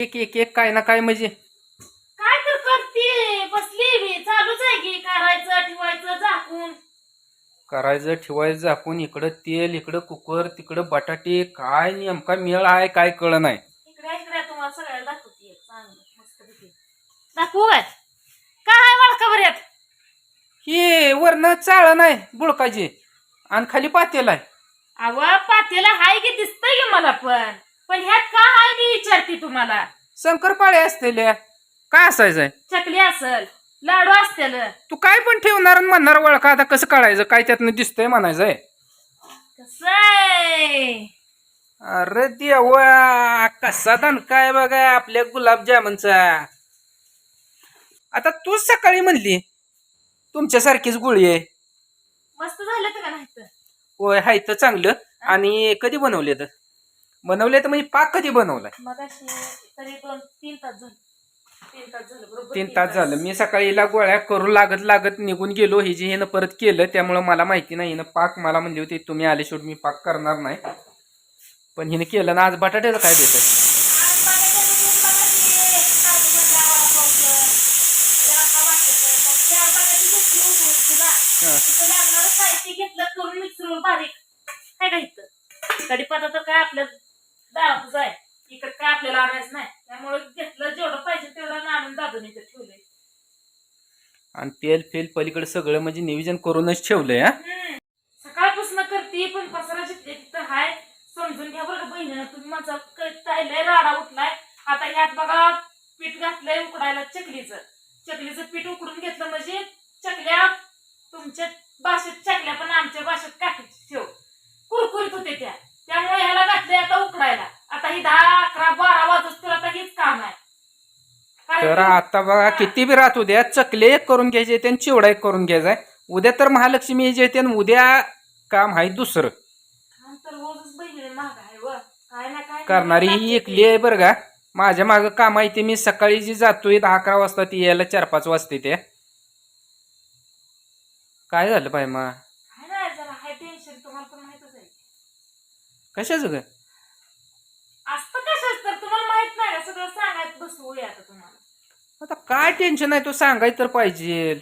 एक एक एक काय ना काय म्हणजे. काय तर करते बसली मी चालूच आहे की करायचं ठेवायचं झाकून. करायचं ठेवायचं झाकून इकडं तेल इकडं कुकर तिकडं बटाटे काय नेमका मेळ आहे काय कळ नाही. इकडे इकडे तुम्हाला सगळ्याला दाखवते चांगलं मस्त दाखवू काय? आहे हे वरनं चाळ नाही बुळकाची आणि खाली पातेल आहे. अव पातेला हाय की दिसतंय की मला पण? पण ह्यात का हाय मी विचारते तुम्हाला? शंकरपाळे असतेल्या काय असायचंय? चकली असल लाडू असतील. तू काय पण ठेवणार आणि म्हणणार वळका आता कसं काढायचं काय त्यातनं दिसतंय म्हणायचंय. कसं अरे देवा कसा दण काय बघा आपल्या गुलाबजामुनचा. आता तूच सकाळी म्हणली तुमच्यासारखीच गोळी आहे. मस्त झालं तर का नाही तर होय हाय तर चांगलं. आणि कधी बनवले तर बनवले तर म्हणजे पाक कधी बनवलाय? मग तरी दोन तीन तास झाले. तीन तास झालं बरोबर तीन तास झालं. मी सकाळी हिला गोळ्या करू लागत लागत निघून गेलो. ही जी हिनं परत केलं त्यामुळं मला माहिती नाही. हिनं पाक मला म्हणली होती तुम्ही आले शेवट मी पाक करणार नाही. पण हिनं केलं ना आज बटाट्याचं काय देत घेतली करून बारीक. काय का इथं? कढीपत्ता तर काय आपल्या दारातच आहे इकडे काय आपल्याला आणायचं नाही. त्यामुळे घेतलं जेवढं पाहिजे तेवढं आणून दादून इथं ठेवलंय. आणि तेल फेल पलीकडे सगळं म्हणजे नियोजन करूनच ठेवलंय हा? हम्म. सकाळपासून करते पण पसरा जिथे तिथं हाय समजून घ्या बरं का बहिणीनं. तुम्ही माझा कळताय लय राडा उठलाय. आता ह्यात बघा पीठ घातलंय उकडायला चकलीचं. चकलीचं पीठ उकडून घेतलं म्हणजे चकल्या तुमच्या भाषेत चकल्या पण आमच्या भाषेत काठीची ठेव. कुरकुरीत होते त्या त्यामुळे ह्याला घातलंय आता उकडायला ही दहा अकरा बारा तर हेच काम आहे. तर आता बघा किती बी रात उद्या चकले एक करून घ्यायचे आणि चिवडा एक करून घ्यायचा उद्या तर महालक्ष्मी जे येते आणि उद्या काम आहे दुसरं. करणारी ही एकली आहे बरं का. माझ्या मागं काम आहे ते मी सकाळी जी जातोय दहा अकरा वाजता ती यायला चार पाच वाजते ते. काय झालं पाय मग? काय नाही बसवूया आता तुम्हाला. आता काय टेन्शन आहे? तू सांगाय तर पाहिजे.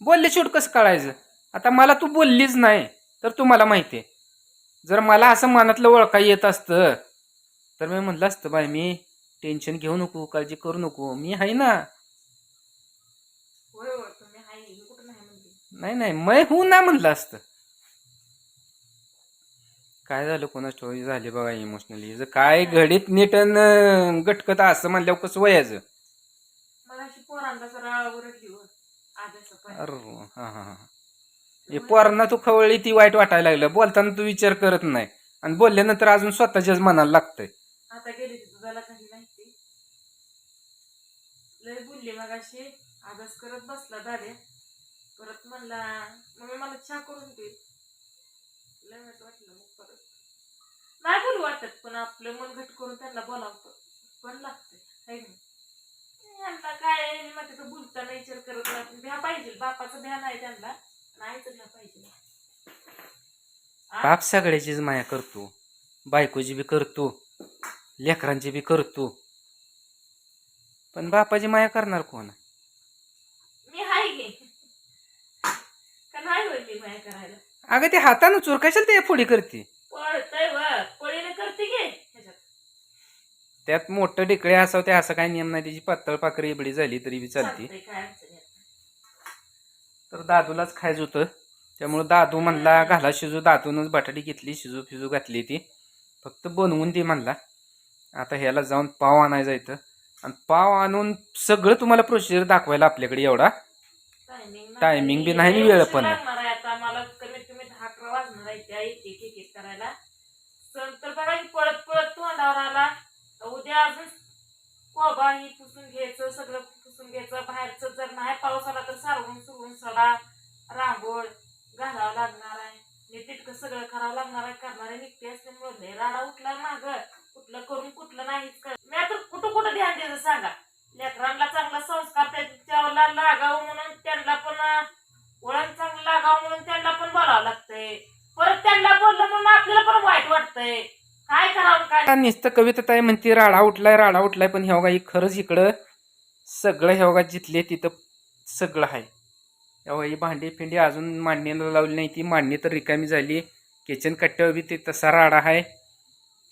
बोलले शेवट कसं कळायचं आता मला तू बोललीच नाही तर तुम्हाला माहिती आहे. जर मला असं मनातलं ओळखा येत असतं तर मी म्हटलं असतं बाय मी टेन्शन घेऊ नको काळजी करू नको. मी आहे ना. होय होय तुम्ही हाय मी कुठं नाही म्हणते नाही नाही मै होऊ ना म्हणलं असतं. काय झालं कोणाच ठेवायची झाली बघा इमोशनली जर काय घडीत नीट अन गटकत असं म्हणल्यावर कसं वयाचं? अरे हा हा हा. हे पोरांना तू खवळली ती वाईट वाटायला लागलं. बोलताना तू विचार करत नाही. आणि बोलल्यानंतर अजून स्वतःच्याच मनाला लागतंय. आता गेली ती दुधाला काही माहिती? लय बोलली मग अशी आजच करत बसला दाद्या परत म्हणला मम्मी मला चहा करून दे. लय वाईट वाटलं मग परत. नाही बोलू वाटत पण आपलं मन घट करून त्यांना बोलावतं. पण लागतंय है नाही यांना काय मग तिथं बोलताना विचार करत नाही भ्या पाहिजे बापाचं भ्या नाही त्यांना. नाहीच भ्या पाहिजे? बाप सगळ्याचीच माया करतो. बायकोची बी करतो. लेकरांची बी करतो. पण बापाची माया करणार कोण? मी हाय गे का नाही होय मी माया करायला? अगं ते हातानं चोर कशाला ते फोडी करते. त्यात मोठं ढेकळे असावं ते असं काही नियम नाही. त्याची पातळ पाकळी एवढी झाली तरी बी चालते. येत. तर दादूलाच खायचं होतं. त्यामुळं दादू म्हणला घाला शिजू. दादूनच बटाटी घेतली शिजू फिजू घातली ती. फक्त बनवून दे म्हणला. आता ह्याला जाऊन पाव आणायचा इथं. आणि पाव आणून सगळं तुम्हाला प्रोसिजर दाखवायला आपल्याकडे एवढा. टायमिंग बी नाही वेळ पण. नाही. मला कमीत कमी दहा अकरा वाजणार आहे त्या एक एक एक करायला. सण तर बघा की पळत पळत तोंडावर आला. उद्या अजून कोबा ही पुसून घ्यायचं सगळं पुसून घ्यायचं. बाहेरचं जर नाही पाऊस आला तर सारवून सुरवून सडा रांगोळ घालावं लागणार आहे. तितकं सगळं करावं लागणार आहे. करणार आहे निघते असल्यामुळे राडा उठला माग. कुठलं करून कुठलं नाहीच कर मी तर कुठं कुठं ध्यान द्यायचं सांगा? लेकरांना चांगला संस्कार त्याच्यावर लागावं म्हणून त्यांना पण वळण चांगलं लागावं म्हणून त्यांना पण बोलावं लागतंय. परत त्यांना बोललं म्हणून आपल्याला पण वाईट वाटतंय. काय करावं काय नुसतं कविता ताई म्हणते राडा उठलाय राडा उठलाय पण हे बघा ही खरंच इकडं सगळं हे बघा जिथले तिथं सगळं आहे. हे बघा ही भांडी फिंडी अजून मांडणीला लावली नाही ती मांडणी तर रिकामी झाली. किचन कट्ट्यावर बी ते तसा राडा आहे.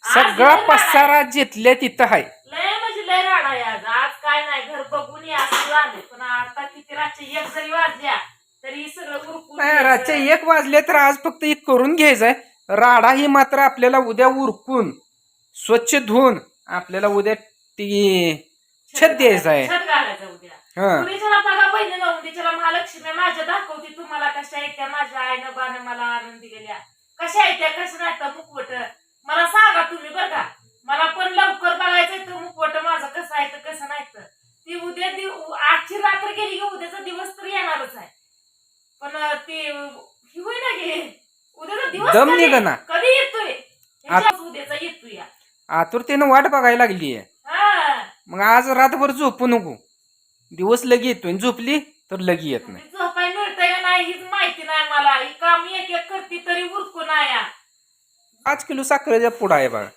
सगळा पसारा जिथल्या तिथं आहे. लय म्हणजे लय राडा आहे आज. आज काय नाही घर बघून या असं आले पण आता किती रातच्या एक जरी वाजल्या तरी सगळं उरकून नाही, घ्यायचं. रातच्या एक वाजले तर आज फक्त एक करून घ्यायचंय. राडा ही मात्र आपल्याला उद्या उरकून स्वच्छ धुवून आपल्याला उद्या ती छत द्यायचं आहे छत घालायचं उद्या. हा. उद्याच्याला बघा बहिणीला उद्याच्याला महालक्ष्मी माझ्या दाखवते तुम्हाला कशा आहेत त्या माझ्या आईनं बानं मला आणून दिलेल्या. कशा आहेत त्या कसं नाही तर मुखवट? मला सांगा तुम्ही बघा मला पण लवकर बघायचंय तो मुखवट माझं कसं आहे तर कसं नाही तर ती उद्या दिव- आजची रात्र गेली की उद्याचा दिवस तर येणारच आहे पण अं, ते ही होई ना गे उद्याचा दिवस दम कधी- निघना. कधी येतोय? ह्याच्यावर उद्याचा येतोय या. आतुरतेनं वाट बघायला लागली आहे हा. मग आज रातभर झोपू नको. दिवस लगी येतोय. आणि झोपली तर लगी येत नाही. झोपाय मिळतंय का नाही हीच माहिती नाही मला. ही काम एक एक करते तरी उरकून आया पाच किलो साखरेच्या पुढा आहे बघा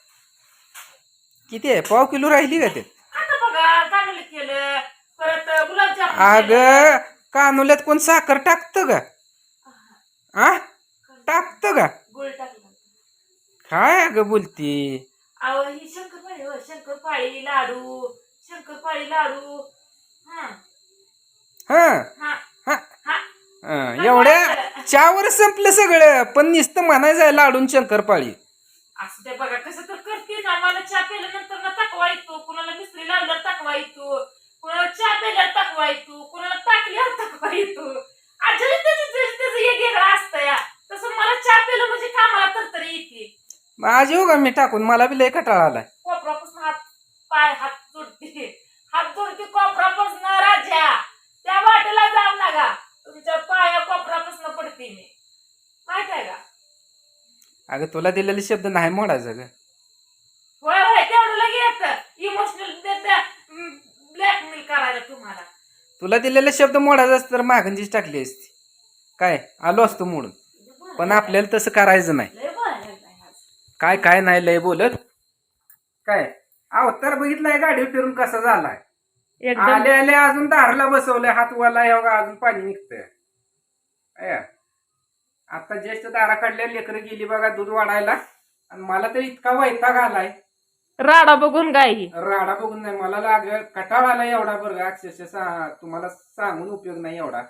किती आहे? पाव किलो राहिली का ते? आता बघा चांगलं केलं. परत गुलाबजामुन अग. कानुल्यात कोण साखर टाकतं का? आ? टाकतं का? गुळ टाकलं काय अगं बोलती? अहो ही शंकरपाळी हो शंकरपाळी लाडू शंकरपाळी लाडू. हा. हा. हा. हा. हा. हा, एवढ्या चावर संपलं सगळं पण नुसतं म्हणायचं आहे लाडून शंकरपाळी असं ते बघा कसं तर करते ना मला चहा प्यायल्यानंतर ना तकवा येतो. कुणाला मिस्त्री लावल्यावर तकवा येतो. कुणाला चहा प्यायल्यावर तकवा येतो. कुणाला टाकल्यावर तकवा येतो. आज येऊ का मी टाकून? मला बी लय कटाळा आलाय. कोपरापासून हात पाय हात जोडते. हात जोडते कोपरापासून राजा. त्या वाटेला जाऊ नका. तुमच्या पाया कोपरापासून पडते मी. माहीत आहे का? अगं तुला दिलेले शब्द नाही मोडायचं ग. होय होय तेवढं लगे येतं. इमोशनल ब्लॅकमेल करायला तुम्हाला. तुला दिलेले शब्द मोडायचं असतं तर मागंजीच टाकली असती. काय? आलो असतो मोडून. पण आपल्याला तसं करायचं नाही लय बोलायला लागलाय आज. काय काय नाही लय बोलत. काय? अवतार बघितलाय गाडी फिरून कसा झालाय. एकदम. आले आले अजून दारला बसवलंय हात वाला हे बघा अजून पाणी निघतंय. आता ज्येष्ठ दारा काढल्या लेकरं गेली बघा दूध वाढायला. आणि मला तर इतका वैताग आलाय. राडा बघून गाई राडा बघून नाही मला लाग कटाळ आला एवढा बरं अक्षरशः सा- तुम्हाला सांगून उपयोग नाही एवढा.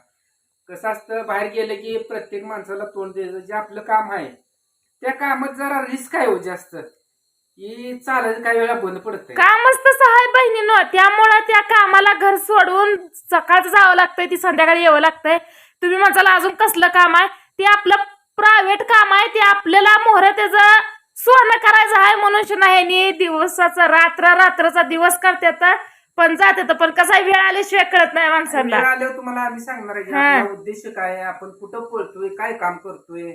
कसं असतं बाहेर गेलं की प्रत्येक माणसाला तोंड द्यायचं जे आपलं काम आहे त्या कामात जरा रिस्क आहे हो जास्त. की चालायचं काही वेळा बंद पडतंय. कामच तसं आहे बहिणीनं. त्यामुळं त्या कामाला घर सोडून सकाळचं जावं लागतंय ती संध्याकाळी यावं लागतंय. तुम्ही म्हणताला अजून कसलं काम आहे? ते आपलं प्रायव्हेट काम आहे ते आपल्याला मोहर त्याचं सोनं करायचं आहे मनुष्य नाही दिवसाचा रात्र रात्रचा दिवस करतात पण जाते पण कसा वेळ आल्याशिवाय कळत नाही माणसांना. आल्यावर तुम्हाला आम्ही सांगणार आहे की हा. आपला उद्देश काय आहे? आपण कुठं पळतोय काय काम करतोय?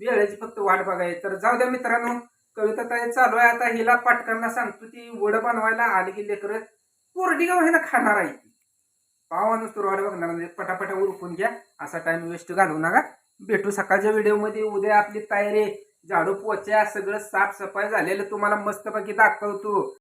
वेळेची फक्त वाट बघायची. तर जाऊ द्या मित्रांनो कविता काय चालू आहे. आता हिला पाटकांना सांगतो ती वड बनवायला आली की लेकर कोरडी गाव ह्याला खाणार आहे ती. पावानुस तर वाट बघणार. नाही पटापटा उरकून घ्या. असा टाइम वेस्ट घालू नका. भेटू सकाळच्या व्हिडिओमध्ये उद्या आपली तयारी झाडू पोच्या सगळं साफसफाई झालेलं तुम्हाला मस्तपैकी दाखवतो.